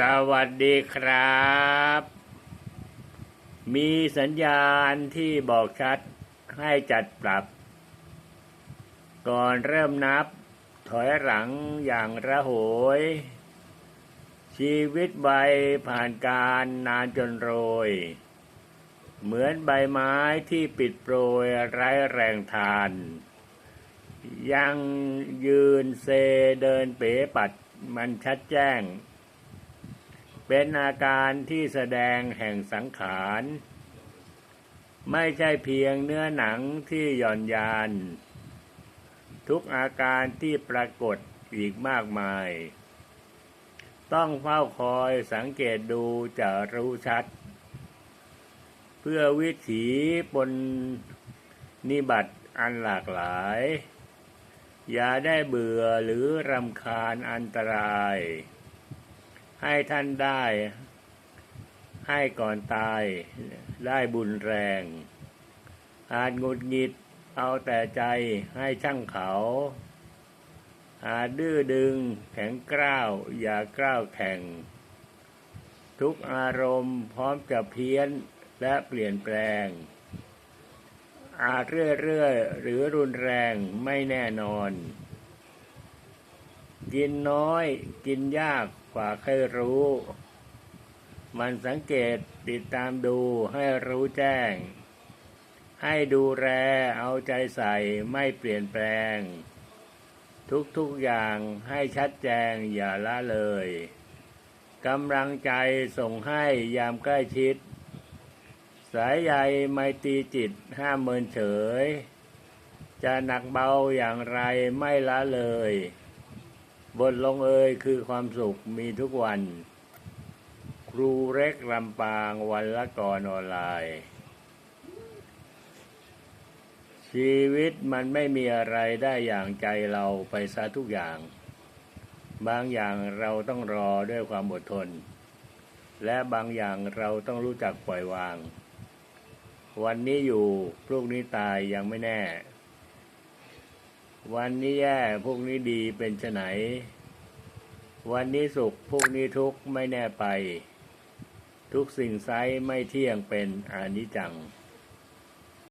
สวัสดีครับ มีสัญญาณที่บอกชัดให้จัดปรับ ก่อนเริ่มนับ ถอยหลังอย่างระโหย ชีวิตใบผ่านการนานจนโรย เหมือนใบไม้ที่ปิดโปรยไร้แรงทาน ยังยืนเซเดินเป๋ปัดมันชัดแจ้ง เป็นอาการที่แสดงแห่งสังขาร ไม่ใช่เพียงเนื้อหนังที่หย่อนยาน ทุกอาการที่ปรากฏอีกมากมาย ต้องเฝ้าคอยสังเกตดูจะรู้ชัด เพื่อวิถีบนนิบัติอันหลากหลาย อย่าได้เบื่อหรือรำคาญอันตราย ให้ท่านได้ ให้ก่อนตายได้บุญแรง อาจงุดหงิดเอาแต่ใจให้ช่างเขา อาจดื้อดึงแข็งกร้าว อย่ากล้าวแข่ง ทุกอารมณ์พร้อมจะเพี้ยนและเปลี่ยนแปลง อาจเรื่อยๆหรือรุนแรงไม่แน่นอน กินน้อย กินยากกว่าเคยรู้ มันสังเกตติดตามดูให้รู้แจ้ง ให้ดูแลเอาใจใส่ไม่เปลี่ยนแปลง ทุกๆอย่างให้ชัดแจงอย่าละเลยกำลังใจส่งให้ยามใกล้ชิด สายใยไมตรีจิตห้ามเมินเฉย จะหนักเบาอย่างไรไม่ละเลย บทลงเอยคือความสุขมีทุกวัน ครูเร็กลำปางวันละกรออนไลน์ ชีวิตมันไม่มีอะไรได้อย่างใจเราไปซะทุกอย่าง บางอย่างเราต้องรอด้วยความอดทน และบางอย่างเราต้องรู้จักปล่อยวาง วันนี้อยู่พรุ่งนี้ตายยังไม่แน่ วันนี้แย่พรุ่งนี้ดีเป็นไฉนวันนี้สุขพรุ่งนี้ทุกข์ไม่แน่ไป ทุกสิ่งไซไม่เที่ยงเป็นอนิจจัง